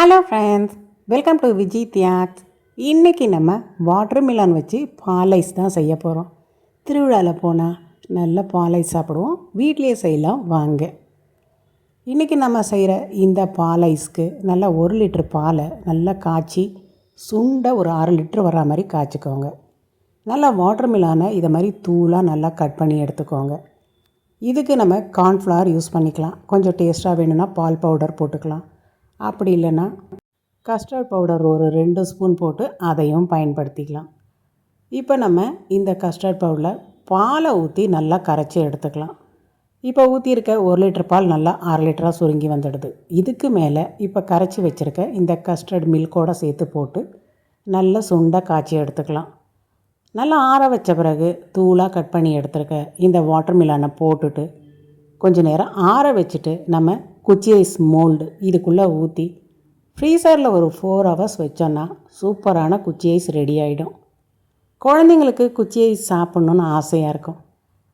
Hello friends welcome to Vijay Thiyags இன்றைக்கி நம்ம water Milan வச்சு பாலைஸ் தான் செய்ய போகிறோம் திருவிழாவில் போனால் நல்ல பாலைஸ் சாப்பிடுவோம். வீட்லேயே செய்யலாம். வாங்க. இன்றைக்கி நம்ம செய்கிற இந்த பாலைஸ்க்கு நல்லா ஒரு லிட்டர் பாலை நல்லா காய்ச்சி சுண்ட ஒரு அரை லிட்ரு வர்ற மாதிரி காய்ச்சிக்கோங்க. நல்லா வாட்டர் மிலானை இதை மாதிரி தூளாக நல்லா கட் பண்ணி எடுத்துக்கோங்க. இதுக்கு நம்ம கார்ன்ஃப்ளவர் யூஸ் பண்ணிக்கலாம். கொஞ்சம் டேஸ்ட்டாக வேணும்னா பால் பவுடர் போட்டுக்கலாம். அப்படி இல்லைன்னா கஸ்டர்ட் பவுடர் ஒரு ரெண்டு ஸ்பூன் போட்டு அதையும் பயன்படுத்திக்கலாம். இப்போ நம்ம இந்த கஸ்டர்ட் பவுடரில் பாலை ஊற்றி நல்லா கரைச்சி எடுத்துக்கலாம். இப்போ ஊற்றியிருக்க ஒரு லிட்டர் பால் நல்லா அரை லிட்டராக சுருங்கி வந்துடுது. இதுக்கு மேலே இப்போ கரைச்சி வச்சுருக்க இந்த கஸ்டர்ட் மில்கோட சேர்த்து போட்டு நல்லா சுண்டை காய்ச்சி எடுத்துக்கலாம். நல்லா ஆற வச்ச பிறகு தூளாக கட் பண்ணி எடுத்துருக்க இந்த வாட்டர் மிலானை போட்டுட்டு கொஞ்சம் நேரம் ஆற வச்சுட்டு நம்ம குச்சி ஐஸ் மோல்டு இதுக்குள்ளே ஊற்றி ஃப்ரீசரில் ஒரு ஃபோர் ஹவர்ஸ் வச்சோன்னா சூப்பரான குச்சி ஐஸ் ரெடி ஆகிடும் குழந்தைங்களுக்கு குச்சி ஐஸ் சாப்பிட்ணுன்னு ஆசையாக இருக்கும்.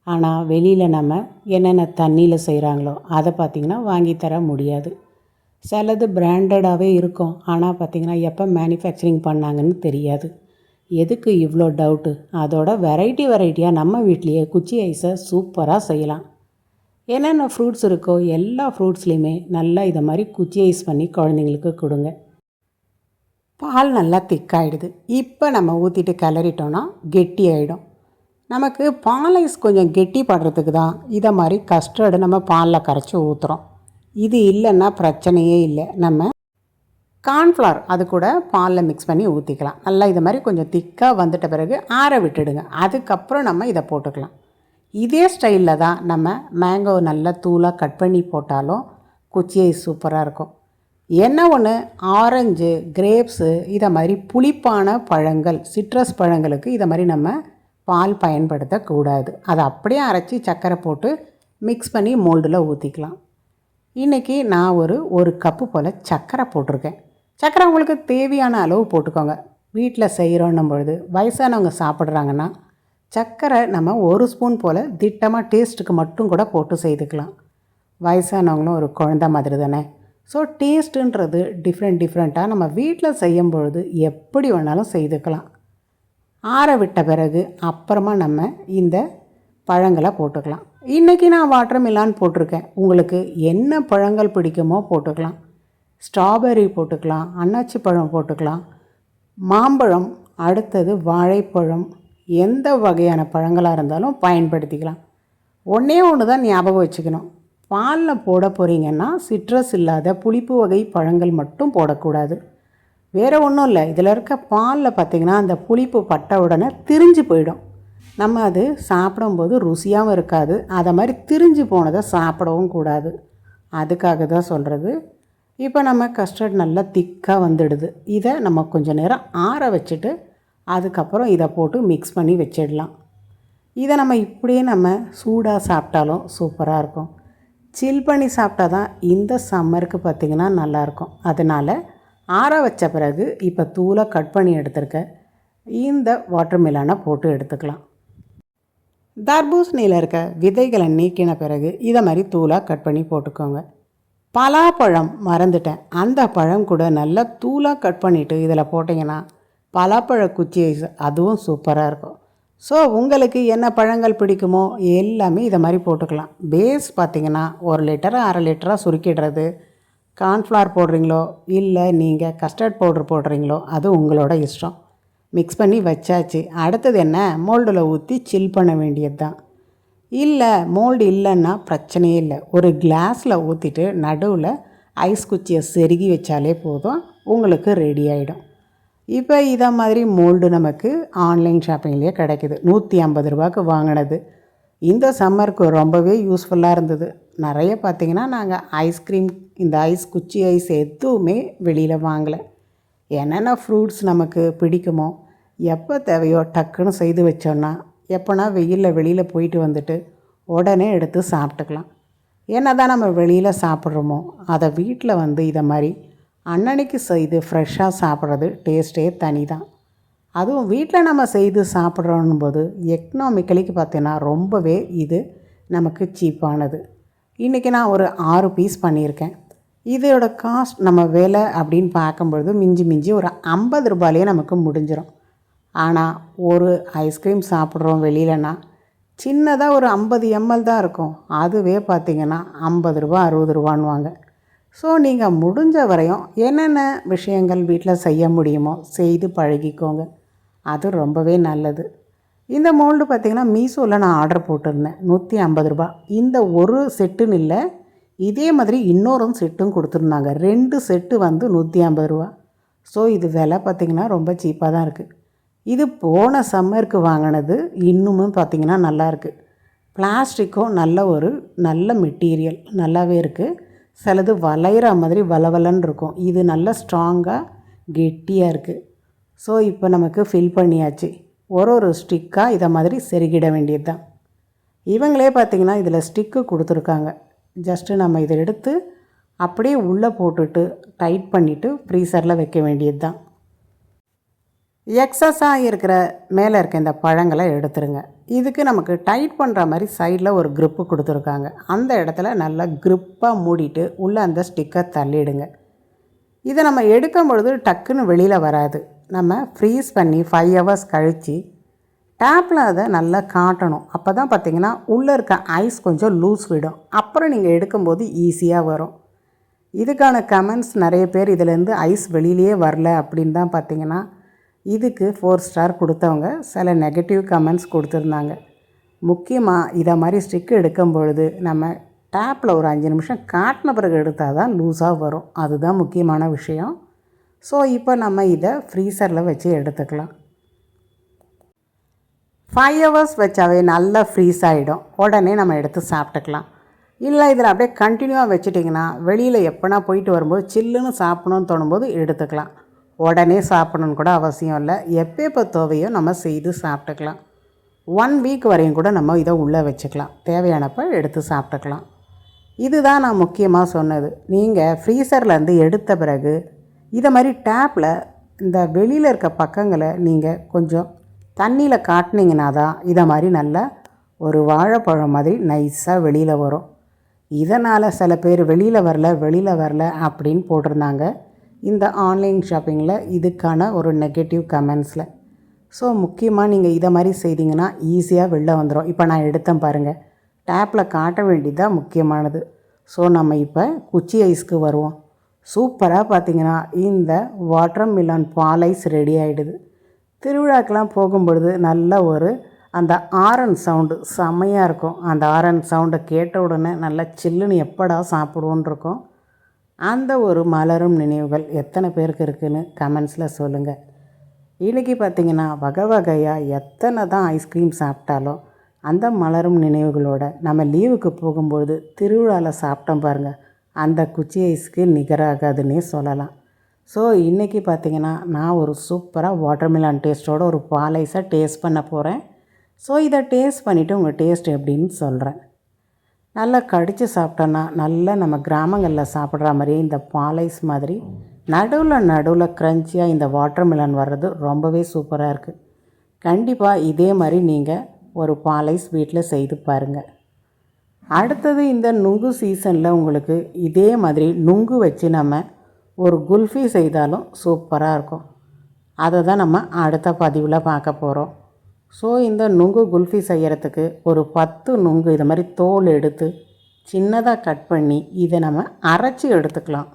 ஆனால் வெளியில் நம்ம என்னென்ன தண்ணியில் செய்கிறாங்களோ அதை பார்த்திங்கன்னா வாங்கி தர முடியாது. சிலது பிராண்டடாகவே இருக்கும். ஆனால் பார்த்திங்கன்னா எப்போ மேனுஃபேக்சரிங் பண்ணாங்கன்னு தெரியாது. எதுக்கு இவ்வளோ டவுட்டு அதோட வெரைட்டி வெரைட்டியாக நம்ம வீட்லேயே குச்சி ஐஸை சூப்பராக செய்யலாம். என்னென்ன ஃப்ரூட்ஸ் இருக்கோ எல்லா ஃப்ரூட்ஸ்லேயுமே நல்லா இதை மாதிரி குச்சி ஐஸ் பண்ணி குழந்தைங்களுக்கு கொடுங்க. பால் நல்லா திக்காயிடுது இப்போ நம்ம ஊற்றிட்டு கிளறிட்டோன்னா கெட்டி ஆகிடும் நமக்கு பால் ஐஸ் கொஞ்சம் கெட்டி படுறதுக்கு தான் இதை மாதிரி கஸ்டர்டு நம்ம பாலில் கரைச்சி ஊற்றுறோம் இது இல்லைன்னா பிரச்சனையே இல்லை. நம்ம கார்ன்ஃப்ளவர் அது கூட பாலில் மிக்ஸ் பண்ணி ஊற்றிக்கலாம் நல்லா இது மாதிரி கொஞ்சம் திக்காக வந்துட்ட பிறகு ஆற விட்டுடுங்க. அதுக்கப்புறம் நம்ம இதை போட்டுக்கலாம். இதே ஸ்டைலில் தான் நம்ம மேங்கோ நல்லா தூளாக கட் பண்ணி போட்டாலும் குச்சியை சூப்பராக இருக்கும். என்ன ஒன்று ஆரஞ்சு கிரேப்ஸு இதை மாதிரி புளிப்பான பழங்கள் சிட்ரஸ் பழங்களுக்கு இதை மாதிரி நம்ம பால் பயன்படுத்தக்கூடாது அதை அப்படியே அரைச்சி சர்க்கரை போட்டு மிக்ஸ் பண்ணி மோல்டில் ஊற்றிக்கலாம் இன்றைக்கி நான் ஒரு ஒரு கப்பு போல் சர்க்கரை போட்டிருக்கேன். சர்க்கரை உங்களுக்கு தேவையான அளவு போட்டுக்கோங்க. வீட்டில் செய்கிறோன்னும் பொழுது வயசானவங்க சாப்பிட்றாங்கன்னா சர்க்கரை நம்ம ஒரு ஸ்பூன் போல் திட்டமாக டேஸ்ட்டுக்கு மட்டும் கூட போட்டு செய்துக்கலாம். வயசானவங்களும் ஒரு குழந்த மாதிரி தானே. ஸோ டேஸ்ட்டுன்றது டிஃப்ரெண்ட் டிஃப்ரெண்ட்டாக நம்ம வீட்டில் செய்யும் பொழுது எப்படி வேணாலும் செய்துக்கலாம். ஆற விட்ட பிறகு அப்புறமா நம்ம இந்த பழங்களை போட்டுக்கலாம். இன்றைக்கி நான் வாட்டர் போட்டிருக்கேன். உங்களுக்கு என்ன பழங்கள் பிடிக்குமோ போட்டுக்கலாம். ஸ்ட்ராபெர்ரி போட்டுக்கலாம் அன்னாச்சி பழம் போட்டுக்கலாம். மாம்பழம் அடுத்தது வாழைப்பழம் எந்த வகையான பழங்களாக இருந்தாலும் பயன்படுத்திக்கலாம். ஒன்றே ஒன்று தான் ஞாபகம் வச்சுக்கணும். பாலில் போட போகிறீங்கன்னா சிட்ரஸ் இல்லாத புளிப்பு வகை பழங்கள் மட்டும் போடக்கூடாது. வேறு ஒன்றும் இல்லை. இதில் இருக்க பாலில் பார்த்திங்கன்னா அந்த புளிப்பு பட்ட உடனே திரிஞ்சு போயிடும். நம்ம அது சாப்பிடும்போது ருசியாகவும் இருக்காது. அதை மாதிரி திரிஞ்சு போனதை சாப்பிடவும் கூடாது. அதுக்காக தான் சொல்கிறது இப்போ நம்ம கஸ்டர்ட் நல்லா திக்காக வந்துடுது. இதை நம்ம கொஞ்சம் நேரம் ஆற வச்சுட்டு அதுக்கப்புறம் இதை போட்டு மிக்ஸ் பண்ணி வச்சிடலாம். இதை நம்ம இப்படியே நம்ம சூடாக சாப்பிட்டாலும் சூப்பராக இருக்கும். சில் பண்ணி சாப்பிட்டா தான் இந்த சம்மருக்கு பார்த்திங்கன்னா நல்லாயிருக்கும் அதனால் ஆற வச்ச பிறகு இப்போ தூளாக கட் பண்ணி எடுத்துருக்க. இந்த வாட்டர்மெலனை போட்டு எடுத்துக்கலாம். தர்பூசணியில் இருக்க விதைகளை நீக்கின பிறகு இதை மாதிரி தூளாக கட் பண்ணி போட்டுக்கோங்க. பலாப்பழம் மறந்துட்டேன். அந்த பழம் கூட நல்லா தூளாக கட் பண்ணிவிட்டு இதில் போட்டிங்கன்னா பலாப்பழ குச்சி ஐஸ் அதுவும் சூப்பராக இருக்கும். ஸோ உங்களுக்கு என்ன பழங்கள் பிடிக்குமோ எல்லாமே இதை மாதிரி போட்டுக்கலாம். பேஸ் பார்த்திங்கன்னா ஒரு லிட்டரை அரை லிட்டராக சுருக்கிடுறது. கார்ன்ஃப்ளவர் போடுறீங்களோ இல்லை நீங்கள் கஸ்டர்ட் பவுடர் போடுறீங்களோ அது உங்களோட இஷ்டம். மிக்ஸ் பண்ணி வச்சாச்சு. அடுத்தது என்ன? மோல்டில் ஊற்றி சில் பண்ண வேண்டியது தான் இல்லை மோல்டு இல்லைன்னா பிரச்சனையே இல்லை. ஒரு கிளாஸில் ஊற்றிட்டு நடுவில் ஐஸ் குச்சியை செருகி வச்சாலே போதும். உங்களுக்கு ரெடி ஆகிடும் இப்போ இதை மாதிரி மோல்டு நமக்கு ஆன்லைன் ஷாப்பிங்லேயே கிடைக்குது. நூற்றி ஐம்பது ரூபாய்க்கு வாங்கினது. இந்த சம்மருக்கு ரொம்பவே யூஸ்ஃபுல்லாக இருந்தது. நிறைய பார்த்திங்கன்னா நாங்கள் ஐஸ்கிரீம் இந்த ஐஸ் குச்சி ஐஸ் எதுவுமே வெளியில் வாங்கலை. என்னென்ன ஃப்ரூட்ஸ் நமக்கு பிடிக்குமோ எப்போ தேவையோ டக்குன்னு செய்து வச்சோன்னா எப்போனா வெயிலில் வெளியில் போயிட்டு வந்துட்டு உடனே எடுத்து சாப்பிட்டுக்கலாம். என்ன தான் நம்ம வெளியில் சாப்பிட்றோமோ அதை வீட்டில் வந்து இதை மாதிரி அன்னன்னைக்கு செய்து ஃப்ரெஷ்ஷாக சாப்பிட்றது டேஸ்ட்டே தனி தான் அதுவும் வீட்டில் நம்ம செய்து சாப்பிட்றோன்னும் போது எக்கனாமிக்கலிக்கு பார்த்தீங்கன்னா ரொம்பவே இது நமக்கு சீப்பானது இன்றைக்கி நான் ஒரு ஆறு பீஸ் பண்ணியிருக்கேன். இதோட காஸ்ட் நம்ம விலை அப்படின்னு பார்க்கும்பொழுது மிஞ்சி மிஞ்சி ஒரு ஐம்பது ரூபாயிலே நமக்கு முடிஞ்சிடும் ஆனால் ஒரு ஐஸ்கிரீம் சாப்பிட்றோம் வெளியிலனா சின்னதாக ஒரு ஐம்பது எம்எல் தான் இருக்கும். அதுவே பார்த்திங்கன்னா ஐம்பது ரூபா அறுபது ரூபான்னுவாங்க. ஸோ நீங்கள் முடிஞ்ச வரையும் என்னென்ன விஷயங்கள் வீட்டில் செய்ய முடியுமோ செய்து பழகிக்கோங்க. அது ரொம்பவே நல்லது. இந்த மோல்டு பார்த்திங்கன்னா மீஷோவில் நான் ஆர்டர் போட்டிருந்தேன். நூற்றி ஐம்பது ரூபா இந்த ஒரு செட்டுன்னு இல்லை இதே மாதிரி இன்னொரு செட்டும் கொடுத்துருந்தாங்க. ரெண்டு செட்டு வந்து நூற்றி ஐம்பது ரூபா ஸோ இது விலை பார்த்திங்கன்னா ரொம்ப சீப்பாக தான் இருக்குது இது போன சம்மருக்கு வாங்கினது இன்னுமும் பார்த்திங்கன்னா நல்லா இருக்குது பிளாஸ்டிக்கும் நல்ல ஒரு நல்ல மெட்டீரியல் நல்லாவே இருக்குது சிலது வளையிற மாதிரி வளவலன்னு இருக்கும். இது நல்ல ஸ்ட்ராங்காக கெட்டியாக இருக்குது ஸோ இப்போ நமக்கு ஃபில் பண்ணியாச்சு. ஒரு ஒரு ஸ்டிக்காக இதை மாதிரி செருகிட வேண்டியது தான் இவங்களே பார்த்திங்கன்னா இதில் ஸ்டிக்கு கொடுத்துருக்காங்க. ஜஸ்ட்டு நம்ம இதை எடுத்து அப்படியே உள்ளே போட்டுட்டு டைட் பண்ணிவிட்டு ஃப்ரீசரில் வைக்க வேண்டியது தான் எக்ஸஸாக இருக்கிற மேலே இருக்க இந்த பழங்களை எடுத்துருங்க. இதுக்கு நமக்கு டைட் பண்ணுற மாதிரி சைடில் ஒரு க்ரிப்பு கொடுத்துருக்காங்க. அந்த இடத்துல நல்லா க்ரிப்பாக மூடிட்டு உள்ளே அந்த ஸ்டிக்கை தள்ளிடுங்க. இதை நம்ம எடுக்கும் பொழுது டக்குன்னு வெளியில் வராது. நம்ம ஃப்ரீஸ் பண்ணி ஃபைவ் ஹவர்ஸ் கழித்து டேப்பில் அதை நல்லா காட்டணும். அப்போ தான் பார்த்தீங்கன்னா உள்ளே இருக்க ஐஸ் கொஞ்சம் லூஸ் விடும். அப்புறம் நீங்கள் எடுக்கும்போது ஈஸியாக வரும். இதுக்கான கமெண்ட்ஸ் நிறைய பேர் இதுலேருந்து ஐஸ் வெளியிலேயே வரல அப்படின்னு தான் பார்த்தீங்கன்னா இதுக்கு ஃபோர் ஸ்டார் கொடுத்தவங்க சில நெகட்டிவ் கமெண்ட்ஸ் கொடுத்துருந்தாங்க. முக்கியமாக இதை மாதிரி ஸ்டிக் எடுக்கும் பொழுது நம்ம டேப்பில் ஒரு அஞ்சு நிமிஷம் காட்டின பிறகு எடுத்தால் தான் லூஸாக வரும். அதுதான் முக்கியமான விஷயம். ஸோ இப்போ நம்ம இதை ஃப்ரீசரில் வச்சு எடுத்துக்கலாம். ஃபைவ் ஹவர்ஸ் வச்சாவே நல்லா ஃப்ரீஸ் ஆகிடும் உடனே நம்ம எடுத்து சாப்பிட்டுக்கலாம். இல்லை இதில் அப்படியே கண்டினியூவாக வச்சுட்டிங்கன்னா வெளியில் எப்போனா போயிட்டு வரும்போது சில்லுன்னு சாப்பிடணும்னு தோணும்போது எடுத்துக்கலாம். உடனே சாப்பிடணும்னு கூட அவசியம் இல்லை. எப்போ எப்போ தேவையோ நம்ம செய்து சாப்பிட்டுக்கலாம். ஒன் வீக் வரையும் கூட நம்ம இதை உள்ளே வச்சுக்கலாம். தேவையானப்போ எடுத்து சாப்பிட்டுக்கலாம். இதுதான் நான் முக்கியமாக சொன்னது. நீங்கள் ஃப்ரீசர்லேருந்து எடுத்த பிறகு இதை மாதிரி டேப்பில் இந்த வெளியில் இருக்க பக்கங்களை நீங்கள் கொஞ்சம் தண்ணியில் காட்டினீங்கன்னா தான் இதை மாதிரி நல்லா ஒரு வாழைப்பழம் மாதிரி நைஸாக வெளியில் வரும். இதனால் சில பேர் வெளியில் வரல வெளியில் வரல அப்படின்னு போட்டிருந்தாங்க. இந்த ஆன்லைன் ஷாப்பிங்கில் இதுக்கான ஒரு நெகட்டிவ் கமெண்ட்ஸில். ஸோ முக்கியமாக நீங்கள் இதை மாதிரி செய்தீங்கன்னா ஈஸியாக வெளில வந்துடும். இப்போ நான் எடுத்தேன் பாருங்கள் டேப்பில் காட்ட வேண்டியது முக்கியமானது. ஸோ நம்ம இப்போ குச்சி ஐஸ்க்கு வருவோம். சூப்பராக பார்த்தீங்கன்னா இந்த வாட்டர் மிலன் பால் ஐஸ் ரெடி ஆகிடுது. திருவிழாக்கெலாம் போகும்பொழுது நல்ல ஒரு அந்த ஆரன் சவுண்டு செம்மையாக இருக்கும். அந்த ஆரன் சவுண்டை கேட்ட உடனே நல்லா சில்லுன்னு எப்படா சாப்பிடுவோன்னு இருக்கும். அந்த ஒரு மலரும் நினைவுகள் எத்தனை பேருக்கு இருக்குன்னு கமெண்ட்ஸில் சொல்லுங்கள் இன்றைக்கி பார்த்திங்கன்னா வகை வகையாக எத்தனை தான் ஐஸ்கிரீம் சாப்பிட்டாலும் அந்த மலரும் நினைவுகளோட நம்ம லீவுக்கு போகும்போது திருவிழாவில் சாப்பிட்டோம் பாருங்கள் அந்த குச்சி ஐஸ்க்கு நிகராகாதுன்னே சொல்லலாம். ஸோ இன்றைக்கி பார்த்தீங்கன்னா நான் ஒரு சூப்பராக வாட்டர்மெலான் டேஸ்ட்டோட ஒரு பால் டேஸ்ட் பண்ண போகிறேன் ஸோ இதை டேஸ்ட் பண்ணிவிட்டு உங்கள் டேஸ்ட் எப்படின்னு சொல்கிறேன் நல்லா கடித்து சாப்பிட்டோன்னா நல்லா நம்ம கிராமங்களில் சாப்பிட்ற மாதிரியே இந்த பாலைஸ் மாதிரி நடுவில் நடுவில் க்ரன்ச்சியாக இந்த வாட்டர்மெலன் வர்றது ரொம்பவே சூப்பராக இருக்குது கண்டிப்பாக இதே மாதிரி நீங்கள் ஒரு பாலைஸ் வீட்டில் செய்து பாருங்கள் அடுத்தது இந்த நுங்கு சீசனில் உங்களுக்கு இதே மாதிரி நுங்கு வச்சு நம்ம ஒரு குல்ஃபி செய்தாலும் சூப்பராக இருக்கும். அதை தான் நம்ம அடுத்த பதிவில் பார்க்க போகிறோம் ஸோ இந்த நுங்கு குல்ஃபி செய்கிறதுக்கு ஒரு பத்து நுங்கு இது மாதிரி தோல் எடுத்து சின்னதாக கட் பண்ணி இதை நம்ம அரைச்சி எடுத்துக்கலாம்.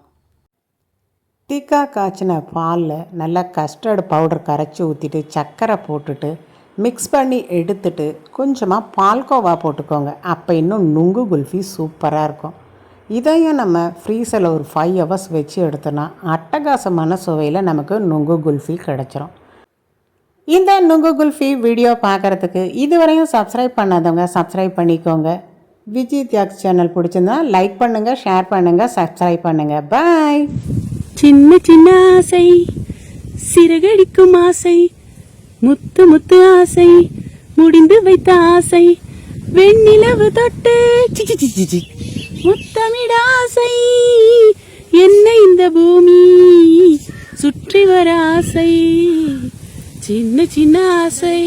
திக்கா காய்ச்சின பாலில் நல்லா கஸ்டர்டு பவுடர் கரைச்சி ஊற்றிட்டு சர்க்கரை போட்டுட்டு மிக்ஸ் பண்ணி எடுத்துட்டு கொஞ்சமாக பால்கோவா போட்டுக்கோங்க. அப்போ இன்னும் நுங்கு குல்ஃபி சூப்பராக இருக்கும். இதையும் நம்ம ஃப்ரீசரில் ஒரு ஃபைவ் ஹவர்ஸ் வச்சு எடுத்தோன்னா அட்டகாசமான சுவையில் நமக்கு நுங்கு குல்ஃபி கிடச்சிரும். இந்த நுங்கு குல்ஃபி வீடியோ பார்க்குறதுக்கு இதுவரையும் சப்ஸ்கிரைப் பண்ணாதவங்க சப்ஸ்கிரைப் பண்ணிக்கோங்க. விஜய் தியாக்ஸ் சேனல் பிடிச்சிருந்தா லைக் பண்ணுங்கள் ஷேர் பண்ணுங்கள் சப்ஸ்கிரைப் பண்ணுங்கள் பாய் சின்ன சின்ன ஆசை சிறகடிக்கும் ஆசை முத்து முத்து ஆசை முடிந்து வைத்த ஆசை வெண்ணிலவு தொட்டு சிச்சி சி, சி. முத்தமிட ஆசை என்ன இந்த பூமி சுற்றி வர ஆசை. சின்ன சின்ன ஆசை